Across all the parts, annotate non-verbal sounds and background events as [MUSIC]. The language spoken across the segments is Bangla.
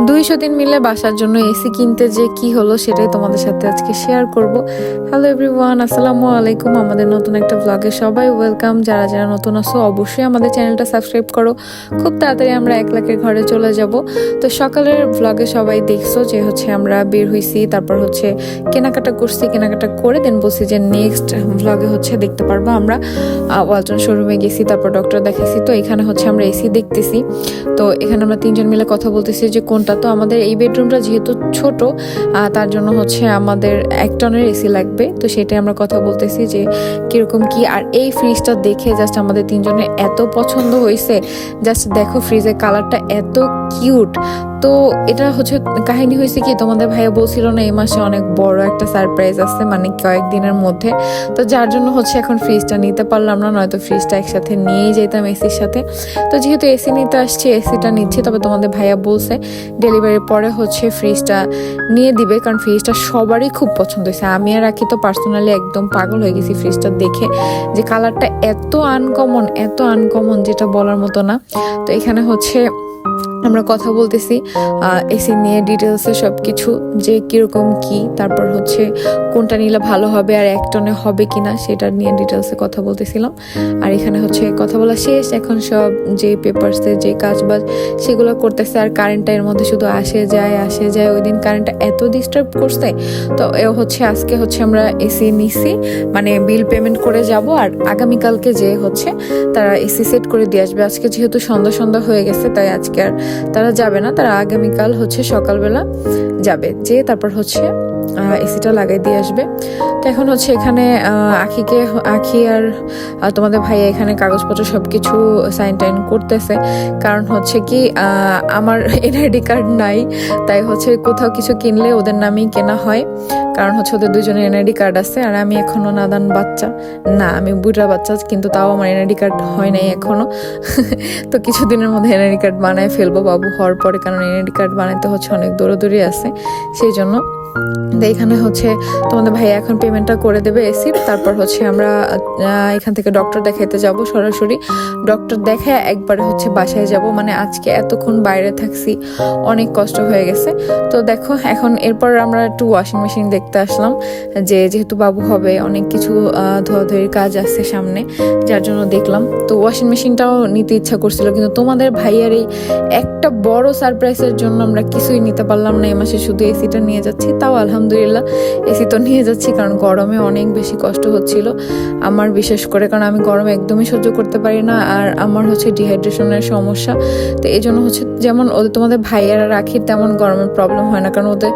দুইশো দিন মিলে বাসার জন্য এসি কিনতে যে কি হলো সেটাই তোমাদের সাথে আজকে শেয়ার করব। হ্যালো এভরিওয়ান আসসালামু আলাইকুম। আমাদের নতুন একটা ব্লগে সবাই ওয়েলকাম যারা যারা নতুন আসো অবশ্যই আমাদের চ্যানেলটা সাবস্ক্রাইব করো। খুব তাড়াতাড়ি আমরা এক লাখের ঘরে চলে যাব। তো সকালের ব্লগে সবাই দেখছ যে হচ্ছে আমরা বের হয়েছি তারপর হচ্ছে কেনাকাটা করছি, কেনাকাটা করে দেন বলছি যে নেক্সট ব্লগে হচ্ছে দেখতে পারব আমরা। ওয়ালটন শোরুমে গেছি, তারপর ডক্টর দেখেছি তো এখানে হচ্ছে আমরা এসি দেখতেছি। তো এখানে আমরা তিনজন মিলে কথা বলতেছি যে কোনটা তো আমাদের এই বেডরুমটা যেহেতু ছোট তার জন্য হচ্ছে আমাদের এক টনের এসি লাগবে। তো সেটাই আমরা কথা বলতেছি যে কীরকম কি। আর এই ফ্রিজটা দেখে জাস্ট আমাদের তিনজনের এত পছন্দ হয়েছে জাস্ট দেখো ফ্রিজের কালারটা এত কিউট তো এটা হচ্ছে কাহিনী হয়েছে কি, তোমাদের ভাইয়া বলছিল না, এই মাসে অনেক বড় একটা সারপ্রাইজ আছে মানে কয়েকদিনের মধ্যে। তো যার জন্য হচ্ছে এখন ফ্রিজটা নিতে পারলাম না, নয়তো ফ্রিজটা একসাথে নিয়েই যেতাম এসির সাথে। তো যেহেতু এসি নিতে আসছি এসিটা নিচ্ছি, তবে তোমাদের ভাইয়া বলছে ডেলিভারির পরে হচ্ছে ফ্রিজটা নিয়ে দিবে, কারণ ফ্রিজটা সবারই খুব পছন্দ হয়েছে। আমি আর রাখি তো পার্সোনালি একদম পাগল হয়ে গেছি ফ্রিজটা দেখে, যে কালারটা এত আনকমন এত আনকমন যেটা বলার মতো না। তো এখানে হচ্ছে আমরা কথা বলতেছি এসি নিয়ে ডিটেলসে সব কিছু যে কীরকম কি, তারপর হচ্ছে কোনটা নিলে ভালো হবে আর এক টনে হবে কিনা সেটা নিয়ে ডিটেলসে কথা বলতেছিলাম। আর এখানে হচ্ছে কথা বলা শেষ, এখন সব যে পেপারসে যে কাজ বাজ সেগুলো করতেছে আর কারেন্টটা এর মধ্যে শুধু আসে যায় আসে যায়, ওই দিন কারেন্টটা এত ডিস্টার্ব করছে, তো এ হচ্ছে আজকে হচ্ছে আমরা এসি নিছি মানে বিল পেমেন্ট করে যাব আর আগামীকালকে যে হচ্ছে তারা এসি সেট করে দিয়ে আসবে। আজকে যেহেতু সন্ধ্যা সন্ধ্যা হয়ে গেছে, তাই আজকে আর তারা যাবে না, তারা আগামীকাল হচ্ছে সকালবেলা যাবে। যে তারপর হচ্ছে এসিটা লাগাই দিয়ে আসবে। তো এখন হচ্ছে এখানে আখিকে, আখি আর তোমাদের ভাইয়া এখানে কাগজপত্র সব কিছু সাইন টাইন করতেছে। কারণ হচ্ছে কি আমার [LAUGHS] এনআইডি কার্ড নাই, তাই হচ্ছে কোথাও কিছু কিনলে ওদের নামেই কেনা হয়। কারণ হচ্ছে ওদের দুজনের এনআইডি কার্ড আছে, আর আমি এখনও নাদান বাচ্চা। না, আমি বুড়া বাচ্চা, কিন্তু তাও আমার এনআইডি কার্ড হয় নাই এখনও। [LAUGHS] তো কিছুদিনের মধ্যে এনআইডি কার্ড বানায় ফেলব বাবু হওয়ার পরে, কারণ এনআইডি কার্ড বানাইতে হচ্ছে অনেক দৌড়াদৌড়ি আছে, সেই জন্য এখানে হচ্ছে তোমাদের ভাইয়া এখন পেমেন্টটা করে দেবে এসির তারপর হচ্ছে আমরা এখান থেকে ডক্টর দেখাইতে যাব সরাসরি। ডক্টর দেখায় একবার হচ্ছে বাসায় যাব মানে আজকে এতক্ষণ বাইরে থাকছি, অনেক কষ্ট হয়ে গেছে। তো দেখো, এখন এরপর আমরা একটু ওয়াশিং মেশিন দেখতে আসলাম, যে যেহেতু বাবু হবে, অনেক কিছু ধোয়াধুয়ির কাজ আছে সামনে, যার জন্য দেখলাম। তো ওয়াশিং মেশিনটাও নিতে ইচ্ছা করছিল, কিন্তু তোমাদের ভাইয়ার এই একটা বড় সারপ্রাইজের জন্য আমরা কিছুই নিতে পারলাম না এ মাসে শুধু এসিটা নিয়ে যাচ্ছি তাও আলহামদুলিল্লাহ। এসি তো নিয়ে যাচ্ছি, কারণ গরমে অনেক বেশি কষ্ট হচ্ছিল। আমার বিশেষ করে, কারণ আমি গরম একদমই সহ্য করতে পারি না, আর আমার হচ্ছে ডিহাইড্রেশনের সমস্যা। তো এই জন্য হচ্ছে যেমন ওদের, তোমাদের ভাইয়ারা রাখির তেমন গরমের প্রবলেম হয় না, কারণ ওদের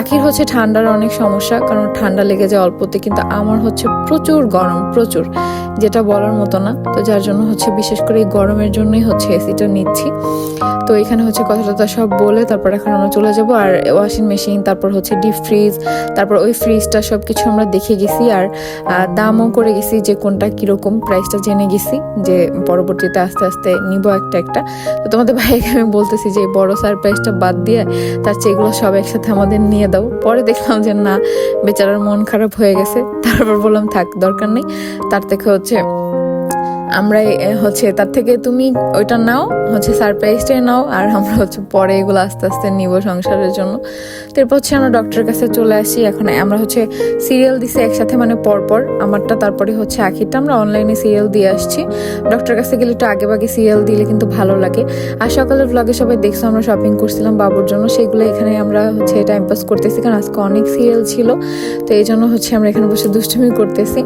আখির হচ্ছে ঠান্ডার অনেক সমস্যা, কারণ ঠান্ডা লেগে যায় অল্পতে, কিন্তু আমার হচ্ছে প্রচুর গরম, প্রচুর। যেটা বলার মতো না। তো যার জন্য হচ্ছে বিশেষ করে এই গরমের জন্যই হচ্ছে এসিটা নিচ্ছি। তো এখানে হচ্ছে কথা টথা সব বলে তারপর এখন আমরা চলে যাব। আর ওয়াশিং মেশিন তারপর হচ্ছে ডিপ ফ্রিজ তারপর ওই ফ্রিজটা সব কিছু আমরা দেখে গেছি। আর দামও করে গেছি যে কোনটা কীরকম প্রাইসটা জেনে গেছি যে পরবর্তীতে আস্তে আস্তে নিব একটা একটা। তো তোমাদের ভাইকে আমি বলতেছি যে বড় সারপ্রাইজটা বাদ দিয়ে তার চেয়ে এগুলো সব একসাথে আমাদের নিয়ে দাও। পরে দেখলাম যে না, বেচারার মন খারাপ হয়ে গেছে। তারপর বললাম, থাক, দরকার নেই। তার থেকে হচ্ছে, আমরা হচ্ছে তার থেকে তুমি ওইটা নাও, হচ্ছে সারপ্রাইজটাই নাও, আর আমরা হচ্ছে পরে এগুলো আস্তে আস্তে নিব সংসারের জন্য। তো এরপর হচ্ছে আমরা ডক্টরের কাছে চলে আসি, এখন আমরা হচ্ছে সিরিয়াল দিছি একসাথে মানে পরপর, আমারটা তারপরে হচ্ছে আখিরটা, আমরা অনলাইনে সিরিয়াল দিয়ে আসছি। ডক্টরের কাছে গেলে একটু আগে ভাগে সিরিয়াল দিলে কিন্তু ভালো লাগে। আর সকালের ব্লগে সবাই দেখছ আমরা শপিং করছিলাম বাবুর জন্য, সেগুলো এখানে আমরা হচ্ছে টাইম পাস করতেছি, কারণ আজকে অনেক সিরিয়াল ছিল। তো এই জন্য হচ্ছে আমরা এখানে বসে দুষ্টুমি করতেছি।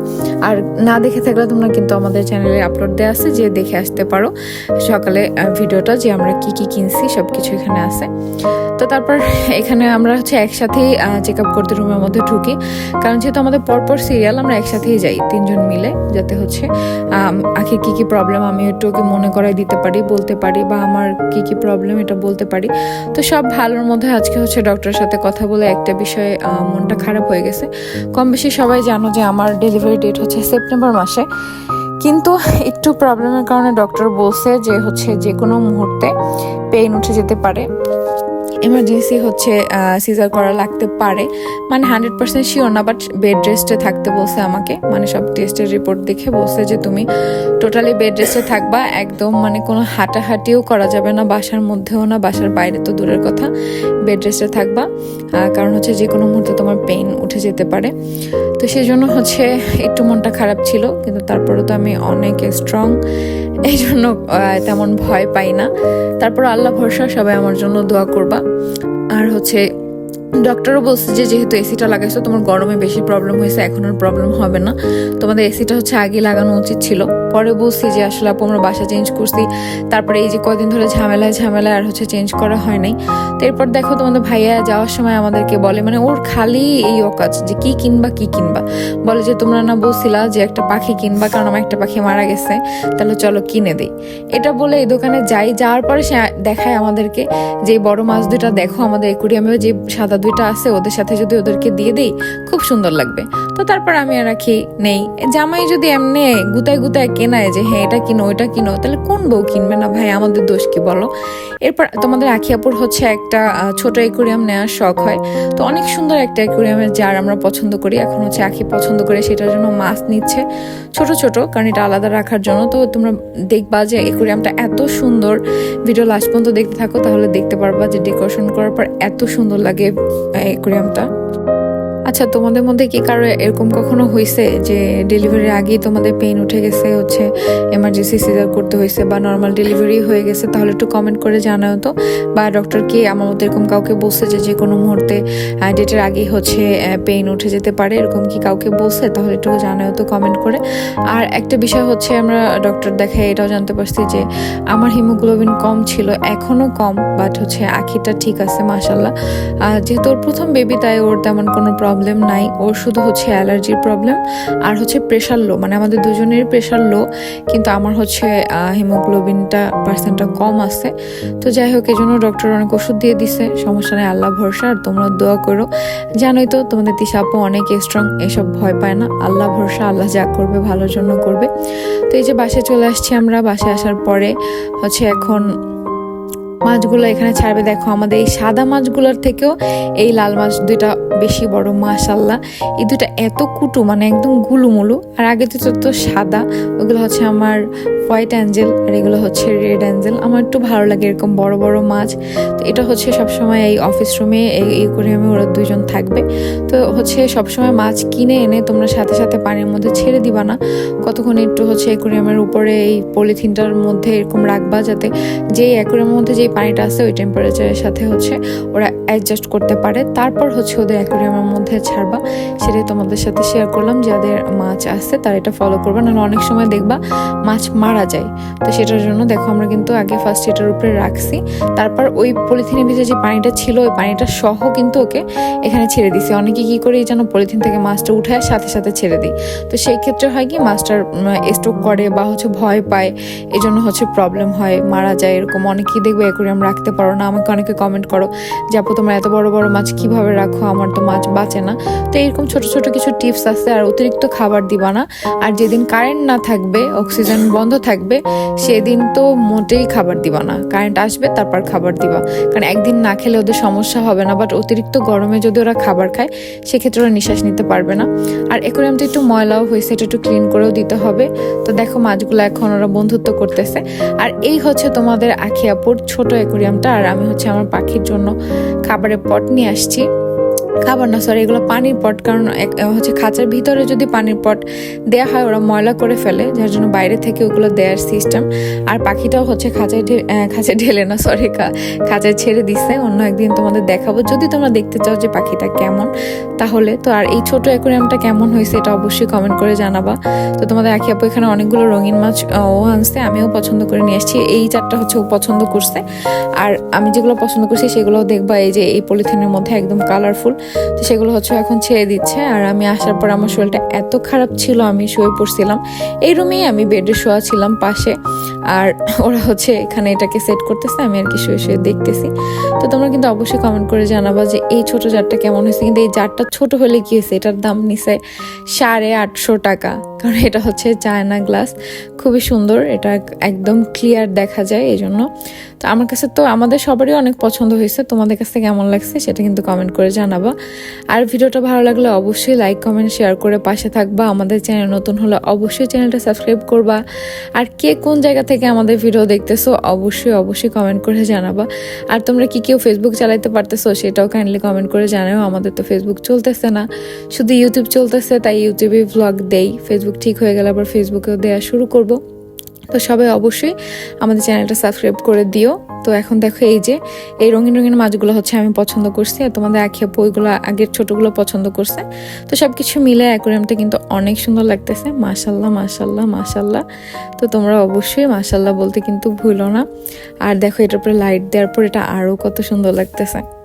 আর না দেখে থাকলে তোমরা কিন্তু আমাদের চ্যানেলে আপলোড দেওয়া আছে যে দেখে আসতে পারো। সকালে ভিডিওটা, যে আমরা কি কি কিনছি সব কিছু এখানে আছে। তো তারপর এখানে আমরা হচ্ছে একসাথেই চেক আপ করতে রুমের মধ্যে ঢুকি। কারণ যেহেতু আমাদের পরপর সিরিয়াল আমরা একসাথেই যাই, তিনজন মিলে, যাতে হচ্ছে আখির কি কি প্রবলেম আমি একটু ওকে মনে করাই দিতে পারি, বলতে পারি, বা আমার কি কি প্রবলেম এটা বলতে পারি। তো সব ভালোর মধ্যে আজকে হচ্ছে ডক্টরের সাথে কথা বলে একটা বিষয়ে মনটা খারাপ হয়ে গেছে। কম বেশি সবাই জানো যে আমার ডেলিভারি ডেট হচ্ছে সেপ্টেম্বর মাসে। কিন্তু একটু প্রবলেমের কারণে ডক্টর বলছে যে, হচ্ছে যে কোনো মুহূর্তে পেইন উঠে যেতে পারে। এমার্জেন্সি হচ্ছে সিজার করা লাগতে পারে। মানে হান্ড্রেড পার্সেন্ট শিওর না বাট বেড রেস্টে থাকতে বলছে আমাকে। মানে সব টেস্টের রিপোর্ট দেখে বলছে যে তুমি টোটালি বেড রেস্টে থাকবা। একদম মানে কোনো হাঁটাহাঁটিও করা যাবে না, বাসার মধ্যেও না, বাসার বাইরে তো দূরের কথা। বেড রেস্টে থাকবা। কারণ হচ্ছে যে কোনো মুহূর্তে তোমার পেইন উঠে যেতে পারে। তো সেই জন্য হচ্ছে একটু মনটা খারাপ ছিল, কিন্তু তারপরে তো আমি অনেক স্ট্রং এই জন্য তেমন ভয় পাই না। তারপর আল্লাহ ভরসা, সবাই আমার জন্য দোয়া করবা। আর হচ্ছে ডক্টরও বলছে যে যেহেতু এসিটা লাগাইছো, তোমার গরমে বেশি প্রবলেম হয়েছে, এখন আর প্রবলেম হবে না। তোমাদের এসিটা হচ্ছে আগে লাগানো উচিত ছিল। পরে বলছি যে আসলে আপু আমরা বাসা চেঞ্জ করছি। তারপরে এই যে কয়দিন ধরে ঝামেলায় ঝামেলায় আর হচ্ছে চেঞ্জ করা হয় নাই। তো এরপর দেখো তোমাদের ভাইয়া যাওয়ার সময় আমাদেরকে বলে মানে ওর খালি এই অকাজ যে কি কিনবা কি কিনবা। বলে যে, তোমরা না বলছিলা যে একটা পাখি কিনবা, কারণ আমার একটা পাখি মারা গেছে, তাহলে চলো কিনে দিই। এটা বলে এই দোকানে যাই, যাওয়ার পরে সে দেখায় আমাদেরকে যে বড় মাছ দুইটা দেখো, আমাদের একুরিয়ামে যে সাদা দুইটা আছে, ওদের সাথে যদি ওদেরকে দিয়ে দিই, খুব সুন্দর লাগবে। তো তারপর আমি আর রাখি নেই। জামাই যদি এমনি গুতায় গুতায় কেনায় যে হ্যাঁ এটা কিনো, ওইটা কিনো। তাহলে কোন বউ কিনবে না? ভাই, আমাদের দোষ কি বলো? এরপর তোমাদের আখিয়াপুর হচ্ছে একটা ছোট একুরিয়াম নেওয়ার শখ হয়। তো অনেক সুন্দর একটা একুরিয়ামের জার আমরা পছন্দ করি। এখন হচ্ছে আখি পছন্দ করে, সেটার জন্য মাছ নিচ্ছে। ছোট ছোট, কারণ এটা আলাদা রাখার জন্য। তো তোমরা দেখবা যে একুরিয়ামটা এত সুন্দর। ভিডিও লাস্ট পর্যন্ত দেখতে থাকো, তাহলে দেখতে পারবা যে ডেকোরেশন করার পর এত সুন্দর লাগে একুরিয়ামটা আচ্ছা তোমাদের মধ্যে কি কারও এরকম কখনো হয়েছে যে ডেলিভারির আগেই তোমাদের পেইন উঠে গেছে, হচ্ছে এমার্জেন্সি সিজার করতে হয়েছে বা নর্মাল ডেলিভারি হয়ে গেছে? তাহলে একটু কমেন্ট করে জানাও তো। বা ডক্টর কি আমার মতো এরকম কাউকে বলছে যে যে কোনো মুহূর্তে ডেটের আগেই হচ্ছে পেইন উঠে যেতে পারে? এরকম কি কাউকে বলছে? তাহলে একটু জানাও তো কমেন্ট করে। আর একটা বিষয় হচ্ছে আমরা ডক্টর দেখায় এটাও জানতে পারছি যে আমার হিমোগ্লোবিন কম ছিল এখনও কম বাট হচ্ছে আখিটা ঠিক আছে মাসাল্লাহ যেহেতু ওর প্রথম বেবি তাই ওর তেমন কোনো প্রবলেম নাই, ওর শুধু হচ্ছে অ্যালার্জির প্রবলেম আর হচ্ছে প্রেশার লো মানে আমাদের দুজনের প্রেশার লো কিন্তু আমার হচ্ছে হিমোগ্লোবিনটা পার্সেন্টটা কম আছে। তো যাই হোক এই জন্য ডক্টর অনেক ওষুধ দিয়ে দিছে, সমস্যা নেই, আল্লাহ ভরসা, আর তোমরা দোয়া করো। জানোই তো, তোমাদের তিশা অনেক স্ট্রং এসব ভয় পায় না, আল্লাহ ভরসা, আল্লাহ যা করবে, ভালোর জন্য করবে। তো এই যে বাসায় চলে আসছি আমরা, বাসায় আসার পরে হচ্ছে এখন মাছগুলো এখানে ছাড়বে। দেখো, আমাদের এই সাদা মাছগুলোর থেকেও এই লাল মাছ দুইটা বেশি বড় মাশাল্লাহ এই দুটা এত কুটু মানে একদম গুলুমুলু। আর আগে তো তো সাদা, ওগুলো হচ্ছে আমার হোয়াইট অ্যাঞ্জেল, আর এগুলো হচ্ছে রেড অ্যাঞ্জেল। আমার একটু ভালো লাগে এরকম বড় বড় মাছ। তো এটা হচ্ছে সবসময় এই অফিস রুমে, এই এই করে আমি ওরা দুজন থাকবে। তো হচ্ছে সবসময় মাছ কিনে এনে তোমরা সাথে সাথে পানির মধ্যে ছেড়ে দিবা না। কতক্ষণ একটু হচ্ছে অ্যাকোরিয়ামের উপরে এই পলিথিনটার মধ্যে এরকম রাখবা যাতে যে অ্যাকোরিয়ামের মধ্যে যে পানিটা আছে, ওই টেম্পারেচারের সাথে হচ্ছে ওরা অ্যাডজাস্ট করতে পারে। তারপর হচ্ছে ওদের অ্যাকোরিয়ামের মধ্যে ছাড়বা। সেটাই তোমাদের সাথে শেয়ার করলাম। যাদের মাছ আছে, তারা এটা ফলো করবা। নাহলে অনেক সময় দেখবা মাছ মারা যায়। তো সেটার জন্য দেখো, আমরা কিন্তু আগে ফার্স্ট এটার উপরে রাখছি। তারপর ওই পলিথিনের ভিতরে যে পানিটা ছিল, ওই পানিটা সহ কিন্তু ওকে এখানে ছেড়ে দিছি। অনেকে কি করে, যেন পলিথিন থেকে মাছটা উঠায় সাথে সাথে ছেড়ে দিই। তো সেই ক্ষেত্রে হয় কি, মাছটার স্ট্রোক করে বা হচ্ছে ভয় পায়। এই জন্য হচ্ছে প্রবলেম হয়, মারা যায়, এরকম অনেকেই দেখবে অ্যাকোরিয়াম রাখতে পারো না। আমাকে অনেকে কমেন্ট করো যে, আপু, তোমরা এত বড় বড় মাছ কীভাবে রাখো? আমার তো মাছ বাঁচে না। তো এরকম ছোট ছোট কিছু টিপস আছে আর অতিরিক্ত খাবার দিবা না। আর যেদিন কারেন্ট না থাকবে অক্সিজেন বন্ধ থাকবে, সেদিন তো মোটেই খাবার দিবা না। কারেন্ট আসবে, তারপর খাবার দিবা। কারণ একদিন না খেলে ওদের সমস্যা হবে না বাট অতিরিক্ত গরমে যদি ওরা খাবার খায়, সেক্ষেত্রে ওরা নিঃশ্বাস নিতে পারবে না। আর অ্যাকোরিয়ামটা একটু ময়লাও হয়েছে, এটা একটু ক্লিন করেও দিতে হবে। তো দেখো, মাছগুলো এখন ওরা বন্ধুত্ব করতেছে। আর এই হচ্ছে তোমাদের আখিয়াপুর ছোট অ্যাকোরিয়ামটা আর আমি হচ্ছে আমার পাখির জন্য খাবারের পট নিয়ে আসছি। খাবার না সরি এগুলো পানির পট, কারণ এক- হচ্ছে খাঁচার ভিতরে যদি পানির পট দেওয়া হয়, ওরা ময়লা করে ফেলে, যার জন্য বাইরে থেকে ওগুলো দেওয়ার সিস্টেম আর পাখিটাও হচ্ছে খাঁচায় খাঁচায় ঢেলে না সরি খাঁচায় ছেড়ে দিছে। অন্য একদিন তোমাদের দেখাবো। যদি তোমরা দেখতে চাও যে পাখিটা কেমন, তাহলে তো আর এই ছোট অ্যাকোরিয়ামটা কেমন হয়েছে, এটা অবশ্যই কমেন্ট করে জানাবা। তো তোমাদের আখি আপু এখানে অনেকগুলো রঙিন মাছ ও আনছে, আমিও পছন্দ করে নিয়ে এসেছি এই চারটা হচ্ছে ও পছন্দ করছে। আর আমি যেগুলো পছন্দ করছি সেগুলো দেখবা, এই যে এই পলিথিনের মধ্যে একদম কালারফুল তো সেগুলো হচ্ছে এখন ছেড়ে দিচ্ছে। আর আমি আসার পর আমার শরীরটা এত খারাপ ছিল, আমি শুয়ে পড়ছিলাম। এই রুমেই আমি বেডে শোয়া ছিলাম পাশে। আর ওরা হচ্ছে এখানে এটাকে সেট করতেছে, আমি আর কি শুয়ে শুয়ে দেখতেছি। তো তোমরা কিন্তু অবশ্যই কমেন্ট করে জানাবা যে এই ছোট জারটা কেমন হয়েছে? কিন্তু এই জারটা ছোট হলে কি হয়েছে? এটার দাম নিছে সাড়ে আটশো টাকা। কারণ এটা হচ্ছে চায়না গ্লাস। খুবই সুন্দর, এটা একদম ক্লিয়ার দেখা যায় এই জন্য তো আমার কাছে তো আমাদের সবারই অনেক পছন্দ হয়েছে, তোমাদের কাছে কেমন লাগছে সেটা কিন্তু কমেন্ট করে জানাবা। আর ভিডিওটা ভালো লাগলে অবশ্যই লাইক কমেন্ট শেয়ার করে পাশে থাকবা। আমাদের চ্যানেল নতুন হলে অবশ্যই চ্যানেলটা সাবস্ক্রাইব করবা। আর কে কোন জায়গা থেকে আমাদের ভিডিও দেখতেছো, অবশ্যই অবশ্যই কমেন্ট করে জানাবা। আর তোমরা কি কেউ ফেসবুক চালাইতে পারতেছো সেটাও কাইন্ডলি কমেন্ট করে জানাও। আমাদের তো ফেসবুক চলতেছে না, শুধু ইউটিউব চলতেছে, তাই ইউটিউবে ব্লগ দেই ফেসবুক ঠিক হয়ে গেলে আবার ফেসবুকেও দেওয়া শুরু করব। তো সবাই অবশ্যই আমাদের চ্যানেলটা সাবস্ক্রাইব করে দিও। তো এখন দেখো এই যে, এই রঙিন রঙিন মাছগুলো হচ্ছে আমি পছন্দ করছি আর তোমাদের আখি আপু ওইগুলো, আগের ছোটগুলো পছন্দ করছে। তো সব কিছু মিলে অ্যাকোরিয়ামটা কিন্তু অনেক সুন্দর লাগতেছে। মাশাল্লাহ মাশাল্লাহ মাশাল্লাহ তো তোমরা অবশ্যই মাশাল্লাহ বলতে কিন্তু ভুলো না। আর দেখো এটার উপরে লাইট দেওয়ার পর এটা আরও কত সুন্দর লাগতেছে।